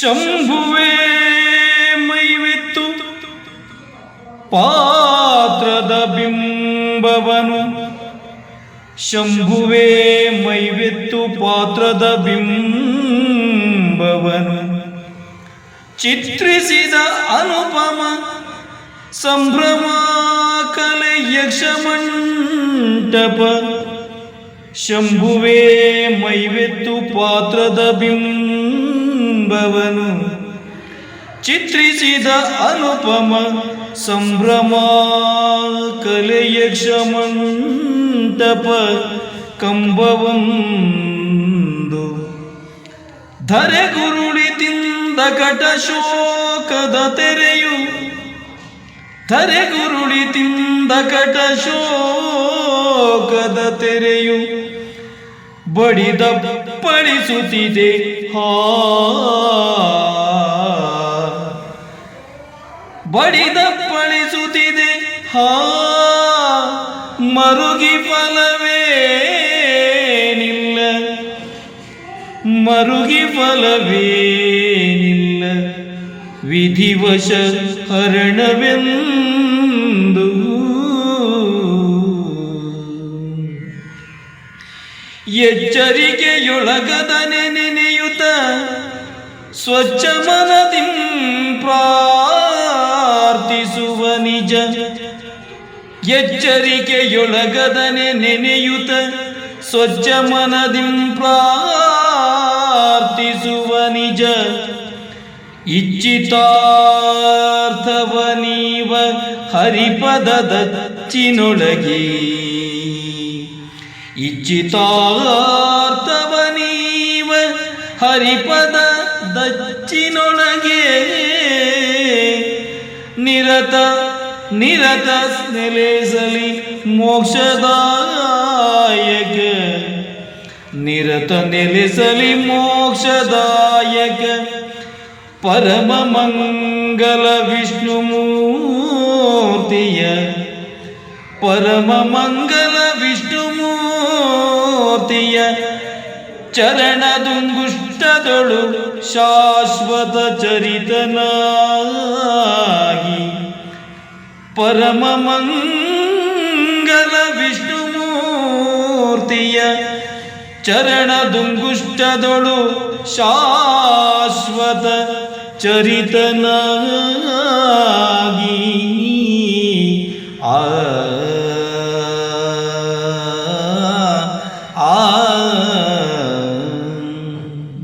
ಶಂಭುವೇ ಮೈವೆತ್ತು. ಪಾತ್ರದ ಬಿಂಬವನು. ಶಂಭುವೇ ಮೈವೆತ್ತು ಪಾತ್ರದ ಬಿಂಬವನು. ಚಿತ್ರಿಸಿದ ಅನುಪಮ ಸಂಭ್ರಮ ಕಲೆ ಯಕ್ಷಮಂಟಪ. ಶಂಭುವೇ ಮೈವೆತ್ತು ಪಾತ್ರದ ಬಿಂಬವನು ಚಿತ್ರಿಸಿದ ಅನುಪಮ ಸಂಭ್ರಮ ಕಲೆಯ ಕ್ಷಮಂತಪ ಧರೆ ಗುರುಳಿ ತಿಂದ ಕಟ ಶೋಕದ ತೆರೆಯು. ಧರೆ ಗುರುಳಿ ತಿಂದ ಕಟ ಶೋಕದ ತೆರೆಯು. ಬಡಿದ ಪಡಿಸುತ್ತಿದೆ ಹಾ. ಬಡಿದ ಪಡಿಸುತ್ತಿದೆ ಹಾ. ಮರುಗಿ ಫಲವೇನಿಲ್ಲ ಮರುಗಿ ಫಲವೇನಿಲ್ಲ ವಿಧಿವಶ ಹರಣವೆಂದು ಎಚ್ಚರಿಕೆಯೊಳಗದ ನೆನೆಯುತ ಸ್ವಚ್ಛ ಮನದಿಂ ಪ್ರಾರ್ಥಿಸುವ ನಿಜ. ಎಚ್ಚರಿಕೆಯೊಳಗದನೆ ನೆನೆಯುತ ಸ್ವಚ್ಛ ಮನದಿಂ ಪ್ರಾರ್ಥಿಸುವ ನಿಜ. ಇಚ್ಛಿತಾರ್ಥವ ನೀವ ಹರಿಪದದ ಚಿನೊಳಗೆ ಹರಿಪದ ದಚ್ಚಿನೊಳಗೆ. ನಿರತ ನಿರತ ನೆಲೆಸಲಿ ಮೋಕ್ಷದಾಯಕ. ನಿರತ ನೆಲೆಸಲಿ ಮೋಕ್ಷದಾಯಕ. ಪರಮ ಮಂಗಲ ವಿಷ್ಣು ಮೂರ್ತಿಯ. ಪರಮ ಮಂಗಲ ವಿಷ್ಣು ಮೂರ್ತಿಯ ಚರಣದುಂಗುಷ್ಟದೊಳು ಶಾಶ್ವತ ಚರಿತನಾಗಿ ಪರಮ ಮಂಗಲ ವಿಷ್ಣು ಮೂರ್ತಿಯ ಚರಣದುಂಗುಷ್ಟದೊಳು ಶಾಶ್ವತ ಚರಿತನಾಗಿ